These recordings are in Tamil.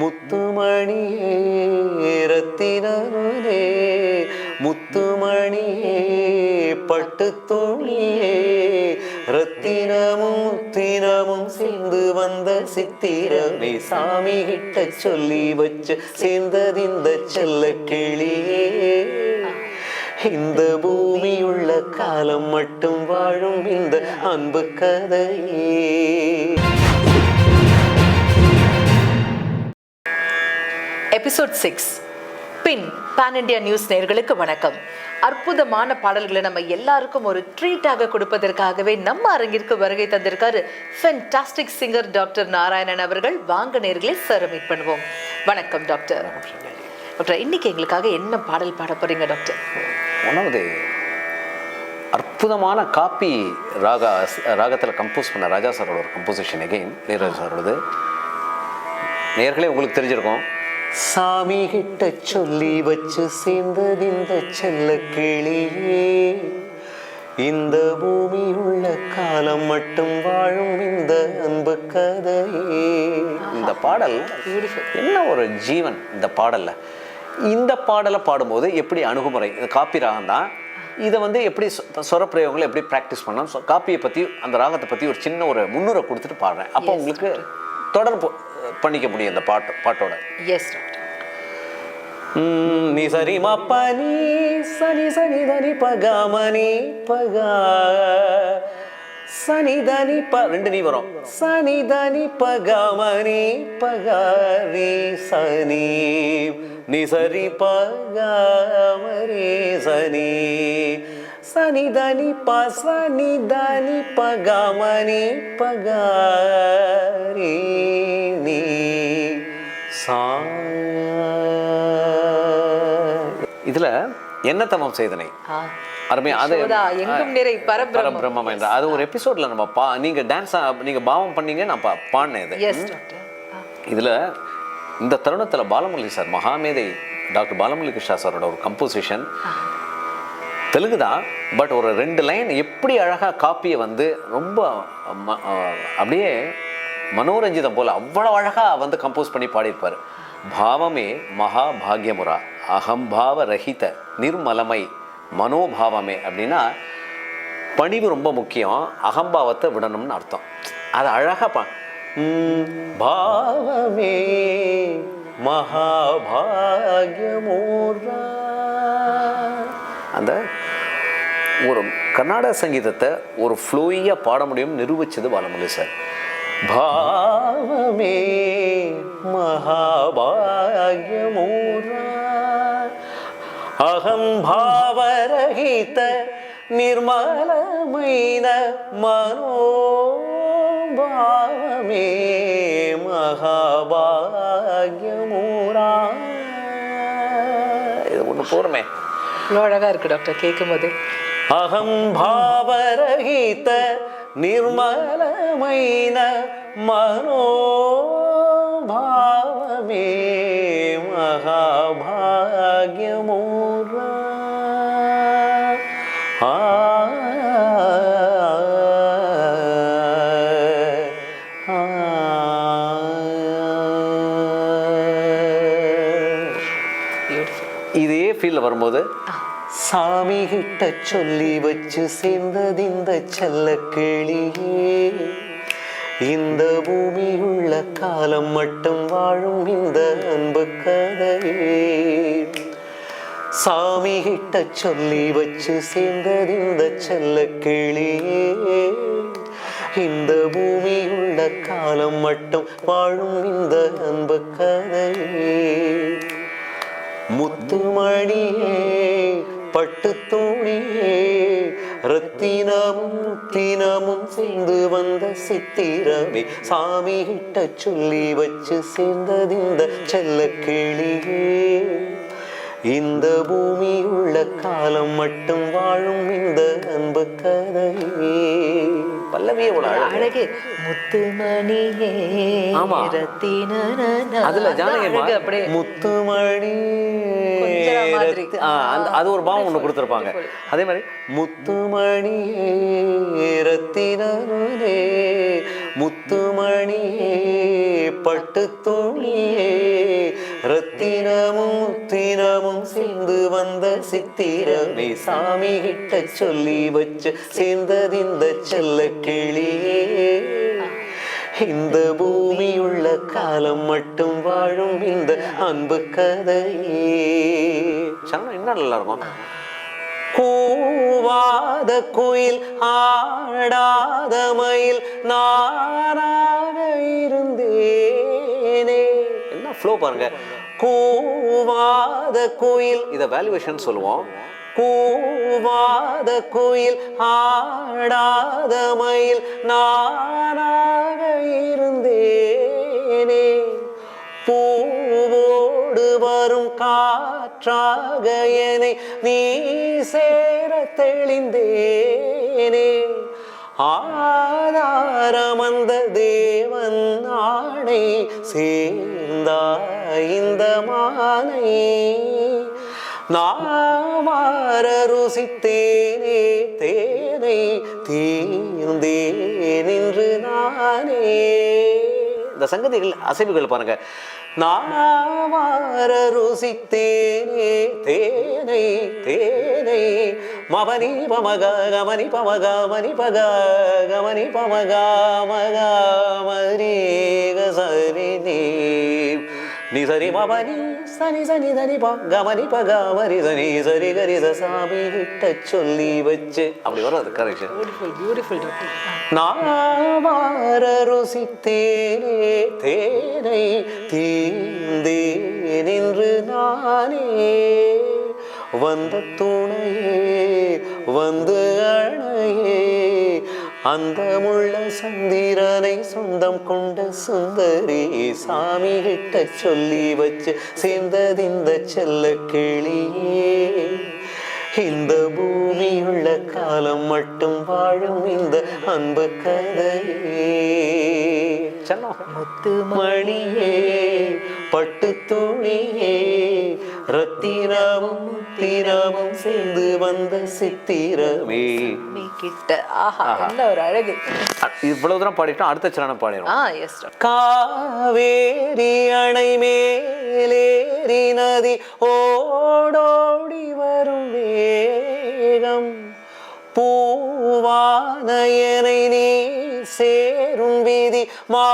முத்துமணியே ரத்தினே முத்துமணியே பட்டு துணியே ரத்தினமும் முத்தினமும் சேர்ந்து வந்த சித்திரமே சாமி கிட்ட சொல்லி வச்சு சேர்ந்ததிந்த செல்ல கிளியே. இந்த பூமியுள்ள காலம் மட்டும் வாழும் இந்த அன்பு கதையே. Episode six. பின் பான் இண்டியா நியூஸ் நேர்களுக்கு வணக்கம். அற்புதமான பாடல்களை நம்ம எல்லாருக்கும் ஒரு ட்ரீட்டாக கொடுப்பதற்காகவே நம்ம அரங்கிற்கு வருகை தந்திருக்காரு ஃபென்டாஸ்டிக் சிங்கர் டாக்டர் நாராயணன் அவர்கள். வாங்க நேர்களை சார் மீட் பண்ணுவோம். வணக்கம் டாக்டர் டாக்டர் இன்னைக்கு எங்களுக்காக என்ன பாடல் பாட போறீங்க டாக்டர் ஒன்றாவது அற்புதமான காப்பி ராகா ராகத்தில் கம்போஸ் பண்ண ராஜா சாரோட ஒரு கம்போசிஷன் எகெயின் நீரஜ் சாரோடது. நேர்களே உங்களுக்கு தெரிஞ்சிருக்கும். சாமி கிட்ட சொல்லி வச்சு சேர்ந்தது இந்த செல்ல கிளியே. இந்த பூமி உள்ள காலம் மட்டும் வாழும் இந்த அன்பு கதையே. இந்த பாடல் என்ன ஒரு ஜீவன் இந்த பாடல்ல? இந்த பாடலை பாடும்போது எப்படி அணுகுமுறை இது காப்பி ராகம் தான். இதை வந்து எப்படி சொ- சொரப்பிரயோகங்களை எப்படி ப்ராக்டிஸ் பண்ணலாம் காப்பியை பற்றி அந்த ராகத்தை பற்றி ஒரு சின்ன ஒரு முன்னுரை கொடுத்துட்டு பாடுறேன். அப்போ உங்களுக்கு தொடர்பு பண்ணிக்க முடியும் இந்த பாட்டு பாட்டோட. எஸ் நீ சரி மப்பனி சனி சனி தனி பகாமணி பகா. சனி தனி ப ரெண்டு நீ வரும். சனி தனி பகாமணி பகாரி சனி நீ சரி பகாமரி சனி. சனி தனி ப சனி தனி பகாமணி பகாரி நீ. இதுல என்ன தமம் செய்தனை? ஆ. அருமையா அது எங்கும் நிறை பரபிரம்மம். என்ற அது ஒரு எபிசோட்ல நம்ம பா நீங்க டான்ஸ் நீங்க பாவம் பண்ணீங்க நான் பா- பாடினேன் இது. இதுல இந்த தருணத்துல பாலமுரளி சார் மகாமேதை டாக்டர் பாலமுரளி கிருஷ்ணா சாரோட ஒரு கம்போசிஷன் தெலுங்கு தான் பட் ஒரு ரெண்டு லைன் எப்படி அழகாக காப்பியை வந்து ரொம்ப ம- அப்படியே மனோரஞ்சிதம் போல் அவ்வளோ அழகாக வந்து கம்போஸ் பண்ணி பாடியிருப்பார். பாவமே மகா பாக்யமுரா அகம்பாவ ரஹித நிர்மலமை மனோபாவமே அப்படின்னா பணிவு ரொம்ப முக்கியம் அகம்பாவத்தை விடணும்னு அர்த்தம். அது அழகா பா பாவமே மகாபாகியமோ ஒரு கர்நாடக சங்கீதத்தை ஒரு ஃப்ளோயியாக பாட முடியும்னு நிரூபித்தது பாலமுரளி சார். பாவமே மகாபாகியமூரா அகம் பாவரகித ನಿರ್ಮಲಮೈನ ಮನೋಭಾವಮೇ மகாபாகியமூரா இது ஒன்று போகிறமே அவ்வளோ அழகாக இருக்குது டாக்டர் கேட்கும் అహం భావరహిత నిర్మలమైన మనోభావమే మహాభాగ్యమూరా ఆ பியூட்டிஃபுல் இதே ஃபீல்ல வரும்போது சாமி கிட்ட சொல்லி வச்சு சேர்ந்தது இந்த செல்ல கிளியே. இந்த பூமியுள்ள காலம் மட்டும் வாழும் இந்த அன்பு கதையே. சாமி கிட்ட சொல்லி வச்சு சேர்ந்தது இந்த செல்ல கிளியே. இந்த பூமியுள்ள காலம் மட்டும் வாழும் இந்த அன்பு பட்டு துணியே. ரத்தினமும் தினமும் சேர்ந்து வந்த சித்திரமே. சாமி கிட்ட சொல்லி வச்சு சேர்ந்தது இந்த செல்ல கிளியே. இந்த பூமி உள்ள காலம் மட்டும் வாழும் இந்த அன்பு கதையே. பல்லவியே ஒரு அழகு. முத்துமணியே ஆமா. அதுல ஜானகி அப்படியே. முத்துமணி அது ஒரு பாவம் ஒன்று கொடுத்துருப்பாங்க. அதே மாதிரி முத்துமணி ரத்தினே முத்துமணியே பட்டு ரத்தினமும் உத்திரமும் சேர்ந்து வந்த சித்திரமே சாமி கிட்ட சொல்லி வச்சு சேர்ந்ததிந்த செல்ல கிளியே. இந்த பூமியுள்ள காலம் மட்டும் வாழும் இந்த அன்பு கதையே. என்ன நல்லா இருக்கும். கூவாத குயில் ஆடாத மயில் நாராக ஃப்ளோ பாருங்க. கூவாத கோயில். இதை வேல்யூவேஷன் சொல்லுவோம். கூவாத கோயில் ஆடாத மயில் நானாக இருந்தேனே. பூவோடு வரும் காற்றாக என்னை நீ சேர தெளிந்தேனே. ஆதாரம் அந்த தேவன் ஆணை சேர்ந்தாய் இந்த மானை நாமார ருசித்தேனே தேனை தீந்தே நின்று நானே. இந்த சங்கதிகள் அசைவுகள் பாருங்க. நாமார ருசித்தேனே தேனை தேனை மபனி பமக கமனி பமக மணி பக கமனி பமக மக மரீக சரி நீ சரி மபனி சனி சனி சனி ப கமனி ப கமரி சனி சரி கரி ச சாமி கிட்ட சொல்லி வச்சு. அப்படி வரும் அது கரெக்ஷன் பியூட்டிஃபுல் பியூட்டிஃபுல் நாவார ருசித்தேனே தேனை தீந்தேன் என்று நானே. வந்த துணையே வந்து அணையே. அந்த முள்ள சந்திரனை சொந்தம் கொண்ட சுந்தரி சாமி கிட்ட சொல்லி வச்சு சேர்ந்தது இந்த செல்ல கிளியே. இந்த பூமியுள்ள காலம் மட்டும் வாழும் இந்த அன்பு கதையே. முத்து மணியே பட்டு துணியே ரத்தினமும் முத்தினமும் சேர்ந்து வந்த சித்திரமே. கிட்ட. ஆஹா என்ன ஒரு அழகு. இவ்வளவு தூரம் பாடிட்டோம் அடுத்த சரணம் பாடிடும் காவேரி அணை மேலேறி நதி ஓடோடி வரும் வேகம். பூவானையனை நீ சேரும் விதி மாறாத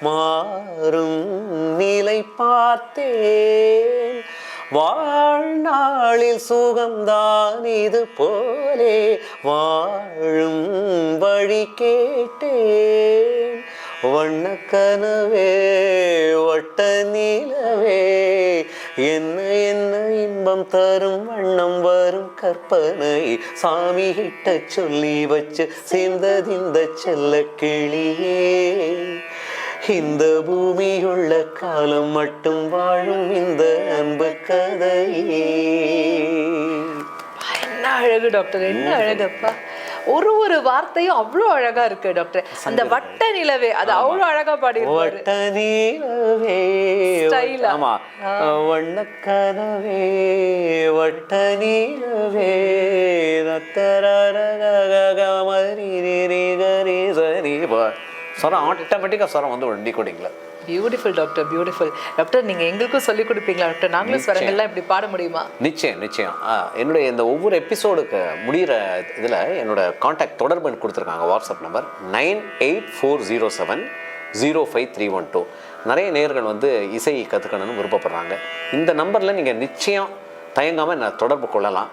மாறும் நிலை பார்த்தேன். வாழ்நாளில் சுகம்தான் இது போலே வாழும் வழி கேட்டேன். வண்ணக்கனவே வட்ட நிலவே என்ன என்ன இன்பம் தரும் வண்ணம் வரும் கற்பனை. சாமி கிட்ட சொல்லி வச்சு சேர்ந்ததிந்த செல்ல கிளியே இந்த பூமியுள்ள காலம் மட்டும் வாழும் இந்த அன்பு கதையே. என்ன அழகு டாக்டர் என்ன அழகப்பா. ஒரு ஒரு வார்த்தையும் அவ்வளோ அழகா இருக்கு டாக்டர். அந்த வட்ட நிலவே அது அவ்வளோ அழகா பாடியிருப்பாரு. வட்ட நீலவே? ஆமா. வண்ணக்கனவே வட்ட நீலவே சரி ஸ்வரம் ஆட்டோமேட்டிக்காக ஸ்வரம் வந்து ஒரு டிகோடிங்ல பியூட்டிஃபுல் டாக்டர் பியூட்டிஃபுல் டாக்டர் நீங்க எங்களுக்கும் சொல்லி கொடுப்பீங்களா டாக்டர் நாங்களும் ஸ்வரங்கள்லாம் இப்படி பாட முடியுமா? நிச்சயம் நிச்சயம். என்னுடைய இந்த ஒவ்வொரு எபிசோடுக்கு முடிகிற இதில் என்னோட காண்டாக்ட் தொடர்பு எண் கொடுத்துருக்காங்க WhatsApp number nine eight four zero seven zero five three one two. நிறைய நேயர்கள் வந்து இசை கற்றுக்கணும்னு விருப்பப்படுறாங்க. இந்த நம்பரில் நீங்கள் நிச்சயம் தயங்காமல் என்னை தொடர்பு கொள்ளலாம்.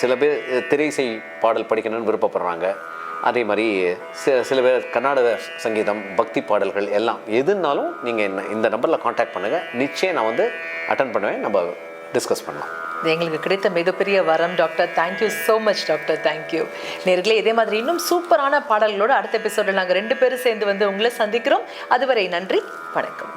சில பேர் திரை இசை பாடல் படிக்கணும்னு விருப்பப்படுறாங்க. அதே மாதிரி சில சில பேர் கர்நாடக சங்கீதம் பக்தி பாடல்கள் எல்லாம் எதுனாலும் நீங்கள் என்ன இந்த நம்பரில் காண்டாக்ட் பண்ணுங்கள் நிச்சயம் நான் வந்து அட்டன் பண்ணுவேன். நம்ம டிஸ்கஸ் பண்ணலாம். இது எங்களுக்கு கிடைத்த மிகப்பெரிய வரம். Doctor thank you so much doctor thank you நேர்களே இதே மாதிரி இன்னும் சூப்பரான பாடல்களோடு அடுத்த எபிசோடில் நாங்கள் ரெண்டு பேரும் சேர்ந்து வந்து உங்களை சந்திக்கிறோம். அதுவரை நன்றி வணக்கம்.